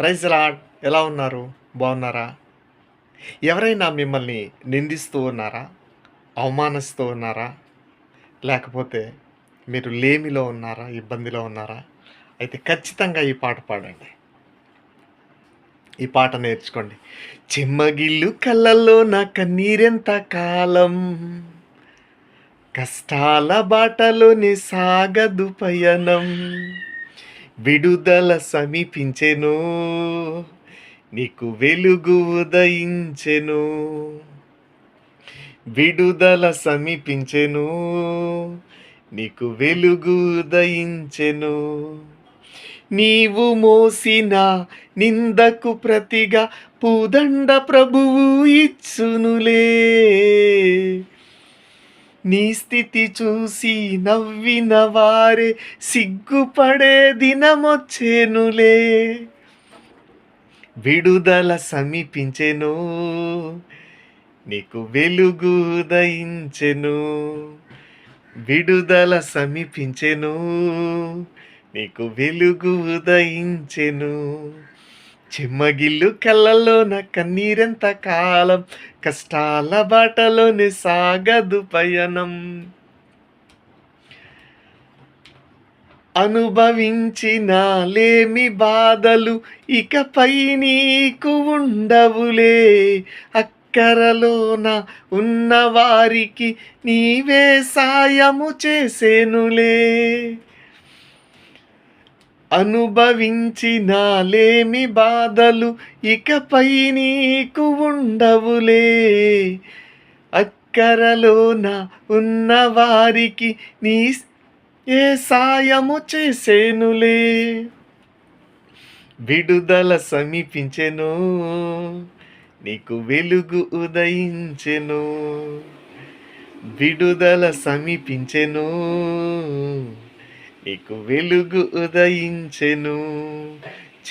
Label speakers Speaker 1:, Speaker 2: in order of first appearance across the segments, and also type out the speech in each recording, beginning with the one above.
Speaker 1: Praise lord ఎలా ఉన్నారు? బాగున్నారా? ఎవరైనా మిమ్మల్ని నిందిస్తూ ఉన్నారా? అవమానిస్తూ ఉన్నారా? లేకపోతే మీరు లేమిలో ఉన్నారా? ఇబ్బందిలో ఉన్నారా? అయితే ఖచ్చితంగా ఈ పాట పాడండి. ఈ పాట నేర్చుకోండి. చిమ్మగిల్లు కళ్ళల్లో నా కన్నీరెంత కాలం? కష్టాల బాటలోని సాగదు పయనం. విడుదల సమీపించెను నీకు వెలుగు ఉదయించెను. విడుదల సమీపించెను నీకు వెలుగు ఉదయించెను. నీవు మోసిన నిందకు ప్రతిగా పూదండ ప్రభువు ఇచ్చునులే. నీ స్థితి చూసి నవ్విన వారే సిగ్గుపడే దినమొచ్చేనులే. విడుదల సమీపించెను నీకు వెలుగు దయించెను. విడుదల సమీపించెను నీకు వెలుగు దయించెను. చిమ్మగిల్లు కళ్ళల్లో నా కన్నీరెంత కాలం? కష్టాల బాటలోని సాగదు పయనం. అనుభవించినాలేమి బాధలు? ఇకపై నీకు ఉండవులే. అక్కరలోన ఉన్నవారికి నీవే సాయము చేసేనులే. అనుభవించినాలేమి బాధలు? ఇకపై నీకు ఉండవులే. అక్కరలోన ఉన్నవారికి నీ ఏ సాయము చేసేనులే. విడుదల సమీపించెను. నీకు వెలుగు ఉదయించెను. విడుదల సమీపించెను. నీకు వెలుగు ఉదయించెను.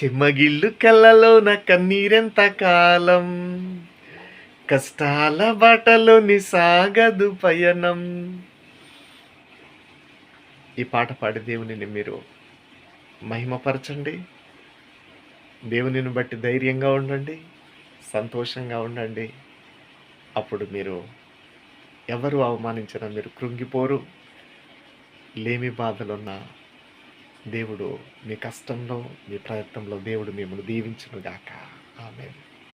Speaker 1: చిమ్మగిల్లు కళ్ళలో నా కన్నీరెంత కాలం. కష్టాల బాటలోని సాగదు పయనం. ఈ పాట పాడి దేవునిని మీరు మహిమపరచండి. దేవునిని బట్టి ధైర్యంగా ఉండండి. సంతోషంగా ఉండండి. అప్పుడు మీరు ఎవరు అవమానించినా మీరు కృంగిపోరు. లేమి బాధలున్న దేవుడు మీ కష్టంలో మీ ప్రయత్నంలో దేవుడు మిమ్మల్ని దీవించునుగాక. ఆమె